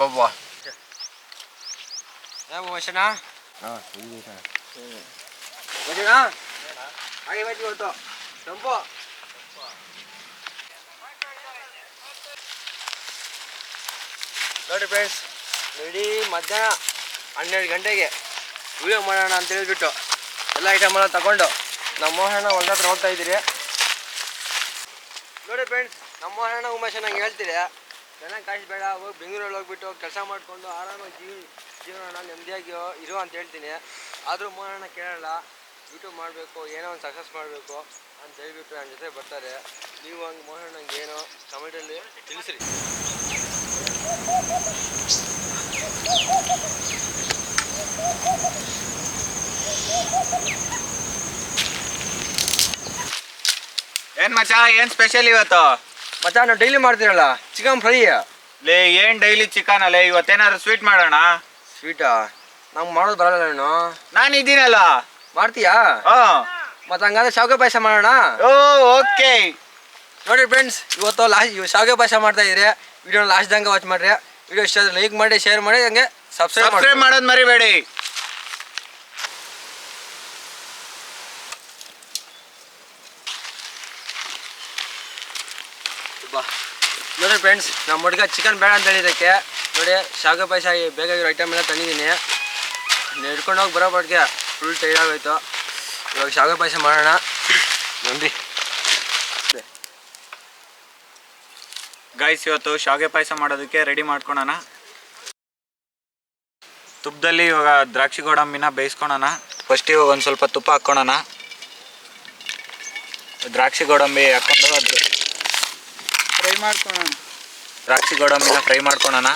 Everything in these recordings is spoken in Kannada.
ಬಾಬಾ ಮೋಶನ ಹಾಂ ಮೋಶನ ಹಾಗೆ ಬಜ್ಜಿ ಇವತ್ತು ತಂಪು. ನೋಡಿ ಫ್ರೆಂಡ್ಸ್ ಇಡೀ ಮಧ್ಯಾಹ್ನ ಹನ್ನೆರಡು ಗಂಟೆಗೆ ವಿಡಿಯೋ ಮಾಡೋಣ ಅಂತ ಹೇಳ್ಬಿಟ್ಟು ಎಲ್ಲ ಐಟಮ್ ಎಲ್ಲ ತಗೊಂಡು ನಮ್ಮ ಮೋಹನ ಹೊಲ್ದ ಹತ್ರ ಹೋಗ್ತಾ ಇದ್ದೀರಿ. ನೋಡಿ ಫ್ರೆಂಡ್ಸ್ ನಮ್ಮ ಮೋಹನ ಉಮೇಶ್ ನಂಗೆ ಹೇಳ್ತೀರಿ ಚೆನ್ನಾಗಿ ಕಾಯಿಸ್ ಬೇಡ, ಹೋಗಿ ಬೆಂಗಳೂರಲ್ಲಿ ಹೋಗ್ಬಿಟ್ಟು ಕೆಲಸ ಮಾಡಿಕೊಂಡು ಆರಾಮಾಗಿ ಜೀವ ಜೀವನ ನೆಮ್ಮದಿಯಾಗಿ ಇರು ಅಂತ ಹೇಳ್ತೀನಿ. ಆದರೂ ಮೋಹನ ಕೇಳಲ್ಲ ಯೂಟ್ಯೂಬ್ ಮಾಡಬೇಕು, ಏನೋ ಒಂದು ಸಕ್ಸಸ್ ಮಾಡಬೇಕು ಅಂತ ಹೇಳ್ಬಿಟ್ಟು ನನ್ನ ಜೊತೆ ಬರ್ತಾರೆ. ನೀವು ಹಂಗೆ ಮೋಹನಂಗೆ ಏನೋ ಕಮೆಂಟಲ್ಲಿ ತಿಳಿಸ್ರಿ. ಏನು ಮಚ್ಚ, ಏನು ಸ್ಪೆಷಲ್ ಇವತ್ತು? ಮತ್ತೆ ನಾವು ಡೈಲಿ ಮಾಡ್ತೀರಲ್ಲ ಚಿಕನ್ ಫ್ರೈ ಲೇ ಏನ್ ಡೈಲಿ ಚಿಕನ್ ಅಲ್ಲೇ? ಇವತ್ತೇನಾದ್ರು ಸ್ವೀಟ್ ಮಾಡೋಣ? ಸ್ವೀಟಾ ನಮ್ಗೆ ಮಾಡೋದು ಬರಲ್ಲ ನೀನು. ನಾನು ಇದ್ದೀನಲ್ಲ. ಮಾಡ್ತೀಯಾ? ಹಾ. ಮತ್ತೆ ಹಂಗಾದ್ರೆ ಶಾವಿಗೆ ಪಾಯಸ ಮಾಡೋಣ. ಓ ಓಕೆ. ನೋಡಿ ಫ್ರೆಂಡ್ಸ್ ಇವತ್ತು ಲಾಸ್ಟ್ ಇವ್ ಶಾವಿಗೆ ಪಾಯಸ ಮಾಡ್ತಾ ಇದ್ರೆ ವಿಡಿಯೋ ಲಾಸ್ಟ್ ದಂಗೆ ವಾಚ್ ಮಾಡ್ರಿ. ವಿಡಿಯೋ ಇಷ್ಟ ಲೈಕ್ ಮಾಡಿ ಶೇರ್ ಮಾಡಿ ಹಂಗೆ ಸಬ್ಸ್ಕ್ರೈಬ್ ಮಾಡೋದ್ ಮರಿಬೇಡಿ. ನೋಡಿ ಫ್ರೆಂಡ್ಸ್ ನಮ್ಮ ಹುಡುಗ ಚಿಕನ್ ಬೇಡ ಅಂತ ಹೇಳಿದ್ದಕ್ಕೆ, ನೋಡಿ ಶಾವಿಗೆ ಪಾಯಸ ಬೇಕಾಗಿರೋ ಐಟಮ್ ಎಲ್ಲ ತಂದಿದ್ದೀನಿ. ನೆಡ್ಕೊಂಡು ಹೋಗಿ ಬರೋ ಬಡ್ಗೆ ಫುಲ್ ಟೈರ್ಡ್ ಆಗೋಯ್ತು. ಇವಾಗ ಶಾವಿಗೆ ಪಾಯಸ ಮಾಡೋಣ. ನೋಡಿ. ಗೈಸ್ ಇವತ್ತು ಶಾವಿಗೆ ಪಾಯಸ ಮಾಡೋದಕ್ಕೆ ರೆಡಿ ಮಾಡ್ಕೊಳೋಣ. ತುಪ್ಪದಲ್ಲಿ ಇವಾಗ ದ್ರಾಕ್ಷಿ ಗೋಡಂಬಿನ ಬೇಯಿಸ್ಕೊಳೋಣ. ಫಸ್ಟ್ ಇವಾಗ ಒಂದು ಸ್ವಲ್ಪ ತುಪ್ಪ ಹಾಕ್ಕೊಳೋಣ. ದ್ರಾಕ್ಷಿ ಗೋಡಂಬಿ ಹಾಕ್ಕೊಂಡು ಅದು ಮಾಡ್ಕೊಳೋಣ. ದ್ರಾಕ್ಷಿ ಗೋಡಂಬಿನ ಫ್ರೈ ಮಾಡ್ಕೊಳೋಣ.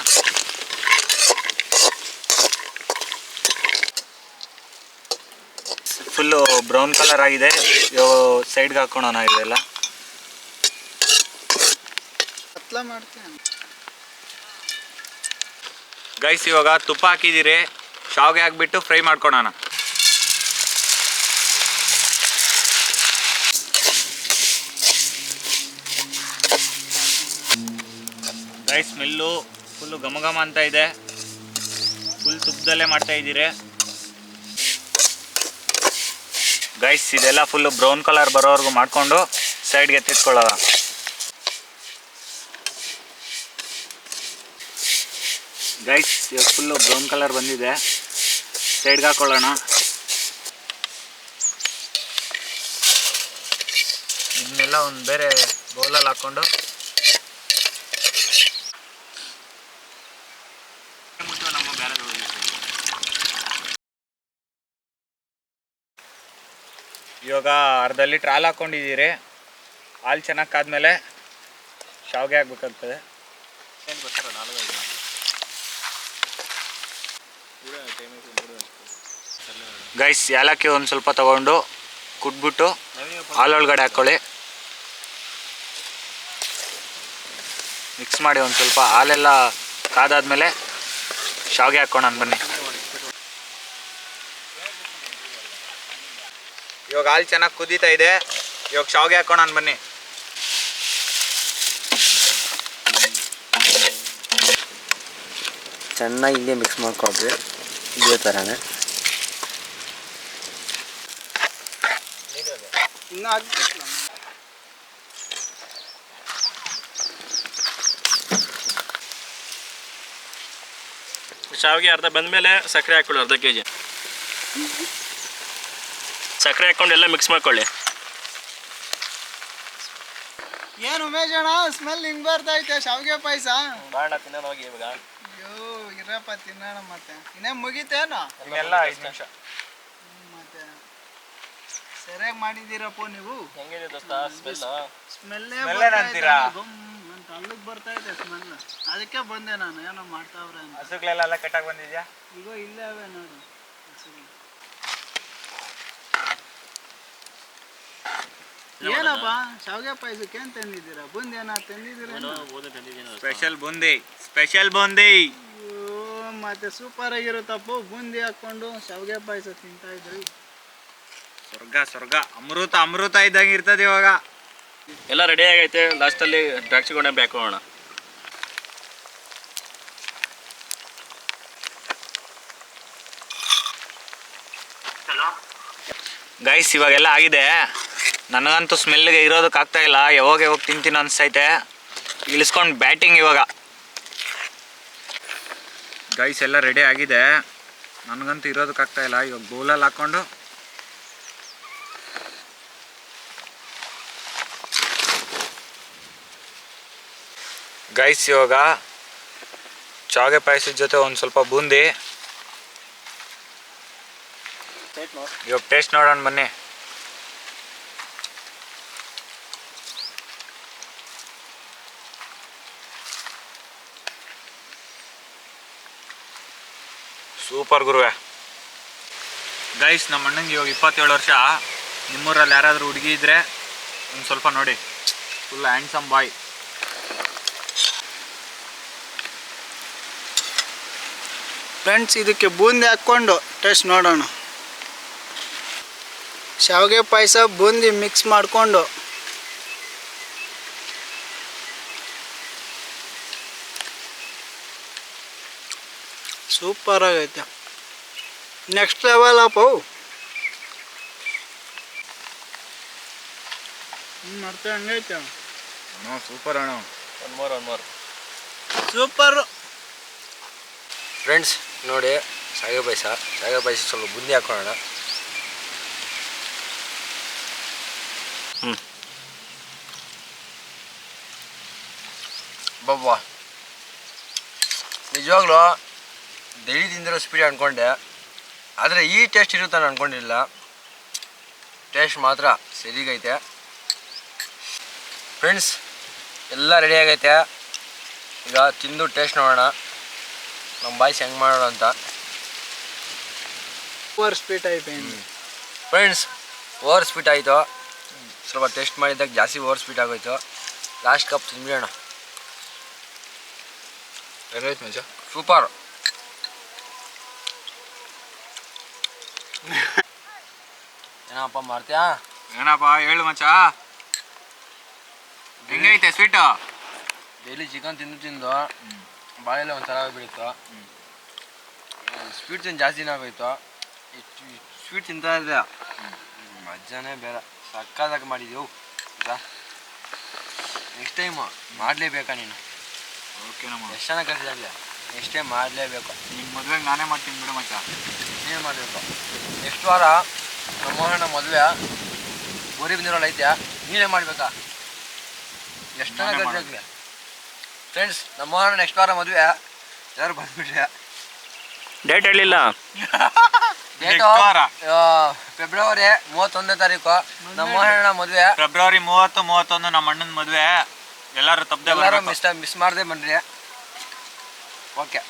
ಫುಲ್ಲು ಬ್ರೌನ್ ಕಲರ್ ಆಗಿದೆ. ಸೈಡ್ಗೆ ಹಾಕೋಣ ಇದೆಲ್ಲ ಗೈಸ್ ಇವಾಗ ತುಪ್ಪ ಹಾಕಿದ್ದೀರಿ. ಶಾವಿಗೆ ಹಾಕ್ಬಿಟ್ಟು ಫ್ರೈ ಮಾಡ್ಕೊಳೋಣ. ಗೈಸ್ ಸ್ಮೆಲ್ಲು ಫುಲ್ಲು ಘಮ ಘಮ ಅಂತ ಇದೆ. ಫುಲ್ ತುಪ್ಪದಲ್ಲೇ ಮಾಡ್ತಾ ಇದ್ದೀರಿ. ಗೈಸ್ ಇದೆಲ್ಲ ಫುಲ್ಲು ಬ್ರೌನ್ ಕಲರ್ ಬರೋವರೆಗೂ ಮಾಡಿಕೊಂಡು ಸೈಡ್ಗೆ ಎತ್ತಿಟ್ಕೊಳ್ಳೋಣ. ಗೈಸ್ ಇವಾಗ ಫುಲ್ಲು ಬ್ರೌನ್ ಕಲರ್ ಬಂದಿದೆ. ಸೈಡ್ಗೆ ಹಾಕೊಳ್ಳೋಣ. ಇದನ್ನೆಲ್ಲ ಒಂದು ಬೇರೆ ಬೌಲಲ್ಲಿ ಹಾಕ್ಕೊಂಡು ಇವಾಗ ಅರ್ಧ ಲೀಟ್ರ್ ಹಾಲು ಹಾಕ್ಕೊಂಡಿದ್ದೀರಿ ಹಾಲು ಚೆನ್ನಾಗಿ ಕಾದ್ಮೇಲೆ ಶಾವಿಗೆ ಹಾಕ್ಬೇಕಾಗ್ತದೆ ಗೈಸ್ ಏಲಕ್ಕಿ ಒಂದು ಸ್ವಲ್ಪ ತಗೊಂಡು ಕುಟ್ಬಿಟ್ಟು ಹಾಲೊಳಗಡೆ ಹಾಕ್ಕೊಳ್ಳಿ ಮಿಕ್ಸ್ ಮಾಡಿ ಒಂದು ಸ್ವಲ್ಪ ಹಾಲೆಲ್ಲ ಕಾದಾದ್ಮೇಲೆ ಶಾವಿಗೆ ಹಾಕ್ಕೊಂಡು ಬನ್ನಿ. ಇವಾಗ ಹಾಲು ಚೆನ್ನಾಗಿ ಕುದೀತಾ ಇದೆ. ಇವಾಗ ಶಾವಿಗೆ ಹಾಕೋಣ ಬನ್ನಿ. ಚೆನ್ನಾಗಿ ಹಿಂಗೆ ಮಿಕ್ಸ್ ಮಾಡ್ಕೊಳ್ರಿ ಇದೇ ಥರನೇ ಶಾವಿಗೆ ಅರ್ಧ ಬಂದಮೇಲೆ ಸಕ್ಕರೆ ಹಾಕೊಳ್ಳಿ ಅರ್ಧ ಕೆ ಜಿ ಸಕ್ಕರೆ ಹಾಕ್ಕೊಂಡು ಎಲ್ಲ ಮಿಕ್ಸ್ ಮಾಡ್ಕೊಳ್ಳಿ. ಏನು ಉಮೇಶ್ ಅಣ್ಣ ಸ್ಮೆಲ್ ಹಿಂಗ್ ಬರ್ತೈತೆ ಶಾವಿಗೆ ಪಾಯಸ? ಬಾಣ ತಿನ್ನೋಣ ಹೋಗಿ ಇವಾಗ. ಅಯ್ಯೋ ಇರಪ್ಪ ತಿನ್ನೋಣ ಮತ್ತೆ. ಇನ್ನೇ ಮುಗಿತೇನು ಎಲ್ಲ ಐದು ನಿಮಿಷ. ಮತ್ತೆ. ಸರಿಯಾಗಿ ಮಾಡಿದ್ದೀರಪ್ಪ ನೀವು? ಹೆಂಗಿದೆ ದೋಸ್ತ ಸ್ಮೆಲ್ ಸ್ಮೆಲ್ಲೇ ಅಂತೀರಾ ಬರ್ತಾ ಗಮ್ ಅಂತ ಅಲ್ಲಿಗೆ ಬರ್ತಾ ಇದೆ ಸ್ಮೆಲ್ ಅದಕ್ಕೆ ಬಂದೆ ನಾನು ಏನೋ ಮಾಡ್ತಾವ್ರೆ ಅಂತ. ಹಸುಗಳೆಲ್ಲ ಕಟ್ಟಾಗಿ ಬಂದಿದ್ಯಾ? ಈಗ ಇಲ್ಲೇ ಅವೆ ನೋಡಿ ಹಸುಗಳು. ಏನಪ್ಪ? ಶಾವಿಗೆ ಪಾಯಸಕ್ಕೆ ಏನ್ ತಂದಿದ್ದೀರಾ? ಬುಂದಿ ಏನ ತಂದಿದ್ದೀರಾ ಸ್ಪೆಷಲ್ ಬೂಂದಿ. ಸ್ಪೆಷಲ್ ಬುಂದಿ. ಮತ್ತೆ ಸೂಪರ್ ಆಗಿರುತ್ತಪ್ಪ. ಬೂಂದಿ ಹಾಕೊಂಡು ಶಾವಿಗೆ ಪಾಯಸ ತಿಂತಾ ಇದ್ರಿ. ಸ್ವರ್ಗ ಸ್ವರ್ಗ. ಅಮೃತ ಅಮೃತ ಇದ್ದಂಗ ಇರ್ತದೆ ಇವಾಗ. ಎಲ್ಲ ರೆಡಿ ಆಗೈತೆ. ಲಾಸ್ಟಲ್ಲಿ ದ್ರಾಕ್ಷಿ ಗೋಣೆ ಹಾಕೋಣ ಗೈಸ್ ಇವಾಗೆಲ್ಲ ಆಗಿದೆ. ನನಗಂತೂ ಸ್ಮೆಲ್ಗೆ ಇರೋದಕ್ಕೆ ಆಗ್ತಾ ಇಲ್ಲ. ಯಾವಾಗ ಯಾವಾಗ ತಿಂತೀನಿ ಅನಿಸ್ತೈತೆ ಇಳಿಸ್ಕೊಂಡು ಬ್ಯಾಟಿಂಗ್ ಇವಾಗ. ಗೈಸ್ ಎಲ್ಲ ರೆಡಿ ಆಗಿದೆ. ನನಗಂತೂ ಇರೋದಕ್ಕೆ ಆಗ್ತಾ ಇಲ್ಲ. ಇವಾಗ ಬೌಲಲ್ಲಿ ಹಾಕ್ಕೊಂಡು. ಗೈಸ್ ಇವಾಗ ಚಾಗೆ ಪಾಯಸದ ಜೊತೆ ಒಂದು ಸ್ವಲ್ಪ ಬೂಂದಿ. ಇವಾಗ ಟೇಸ್ಟ್ ನೋಡೋಣ ಬನ್ನಿ. ಸೂಪರ್ ಗುರುವೆ. ಗೈಸ್ ನಮ್ಮ ಅಣ್ಣಂಗೆ ಇವಾಗ ಇಪ್ಪತ್ತೇಳು ವರ್ಷ. ನಿಮ್ಮೂರಲ್ಲಿ ಯಾರಾದರೂ ಹುಡುಗಿ ಇದ್ದರೆ ಒಂದು ಸ್ವಲ್ಪ ನೋಡಿ. ಫುಲ್ ಹ್ಯಾಂಡ್ಸಮ್ ಬಾಯ್ ಫ್ರೆಂಡ್ಸ್ ಇದಕ್ಕೆ ಬೂಂದಿ ಹಾಕ್ಕೊಂಡು ಟೇಸ್ಟ್ ನೋಡೋಣ. ಶಾವಿಗೆ ಪಾಯಸ ಬೂಂದಿ ಮಿಕ್ಸ್ ಮಾಡಿಕೊಂಡು. ಸೂಪರ್ ಆಗೈತೆ. ನೆಕ್ಸ್ಟ್ ಲೆವೆಲ್ ಅವು. ಮತ್ತೆ ಹಂಗೈತೆ ಸೂಪರ್ ಅಣ್ಣ ಒನ್ ಮೋರ್ ಸೂಪರ್ ಫ್ರೆಂಡ್ಸ್ ನೋಡಿ ಸಾಗರ ಪಾಯಸ ಸಾಗರ ಪಾಯಸ ಸ್ವಲ್ಪ ಬುಂದಿ ಹಾಕೋಣ ಹ್ಞೂ ಬಬ್ಬಾ. ನಿಜವಾಗ್ಲೂ ಡೈಲಿ ತಿಂದಿರೋ ಸ್ಪೀಡ್ ಅಂದ್ಕೊಂಡೆ ಆದರೆ ಈ ಟೇಸ್ಟ್ ಇರುತ್ತೆ ನಾನು ಅಂದ್ಕೊಂಡಿಲ್ಲ ಟೇಸ್ಟ್ ಮಾತ್ರ ಸರಿಗೈತೆ. ಫ್ರೆಂಡ್ಸ್ ಎಲ್ಲ ರೆಡಿ ಆಗೈತೆ. ಈಗ ತಿಂದು ಟೇಸ್ಟ್ ನೋಡೋಣ. ನಮ್ಮ ಬಾಯ್ಸ್ ಹೆಂಗೆ ಮಾಡೋಣ ಅಂತ. ಓವರ್ ಸ್ವೀಟ್ ಆಯ್ತು ಫ್ರೆಂಡ್ಸ್ ಓವರ್ ಸ್ಪೀಟ್ ಆಯಿತು. ಸ್ವಲ್ಪ ಟೇಸ್ಟ್ ಮಾಡಿದಾಗ ಜಾಸ್ತಿ ಓವರ್ ಸ್ಪೀಟ್ ಆಗೋಯ್ತು. ಲಾಸ್ಟ್ ಕಪ್ ತಿಂದ್ಬಿಡೋಣ ಸೂಪರ್ ಏನಪ್ಪ ಮಾಡ್ತೀಯಾ ಏನಪ್ಪ ಹೇಳು ಮಚ್ಚ. ಹೆಂಗೈತೆ ಸ್ವೀಟ್ ಡೈಲಿ ಚಿಕನ್ ತಿಂದು ತಿಂದು ಬಾಳೆಲ್ಲ ಒಂಥರ ಬಿಡುತ್ತೋ ಸ್ವೀಟ್ ತಿಂದು ಜಾಸ್ತಿ ಆಗೋಯ್ತು. ಸ್ವೀಟ್ ತಿಂತಾ ಇದೆ ಮಜ್ಜಾನೇ ಬೇರೆ. ಸಕ್ಕದಾಗ ಮಾಡಿದೆವು ನೆಕ್ಸ್ಟ್ ಟೈಮ್ ಮಾಡಲೇಬೇಕಾ ನೀನು? ಓಕೆ ನಮ್ಮ. ಎಷ್ಟು ಚೆನ್ನಾಗಿ ಕಲಿಸಿದಾಗಲೇ ನೆಕ್ಸ್ಟ್ ಟೈಮ್ ಮಾಡಲೇಬೇಕು. ನಿಮ್ಮ ಮದುವೆಗೆ ನಾನೇ ಮಾಡ್ತೀನಿ ಬಿಡು ಮಚ್ಚ. ನೀನು ಮಾಡಬೇಕು. ನೆಕ್ಸ್ಟ್ ವಾರ ನಮ್ಮ ಮೊದಲೇ ಮದುವೆ ಗೋರಿ ಬಂದಿರೋಲ್ಲ ಐತ್ಯಾ? ನೀನೇ ಮಾಡಬೇಕಾ? ಎಷ್ಟು. ಫ್ರೆಂಡ್ಸ್ ನಮ್ಮ ಮೋಹನ ನೆಕ್ಸ್ಟ್ ವಾರ ಮದುವೆ. ಯಾರು ಬಂದ್ಬಿಟ್ರೆ. ಡೇಟ್ ಹೇಳಿಲ್ಲ. ಡೇಟು ಫೆಬ್ರವರಿ ಮೂವತ್ತೊಂದನೇ ತಾರೀಕು. ನಮ್ಮ ಮೋಹನ ಮದುವೆ. ಫೆಬ್ರವರಿ ಮೂವತ್ತು ಮೂವತ್ತೊಂದು ನಮ್ಮ ಅಣ್ಣನ ಮದುವೆ. ಎಲ್ಲರೂ ತಪ್ಪದೆ ಎಲ್ಲರೂ ಮಿಸ್ ಮಿಸ್ ಮಾಡದೆ ಬನ್ರಿ. ಓಕೆ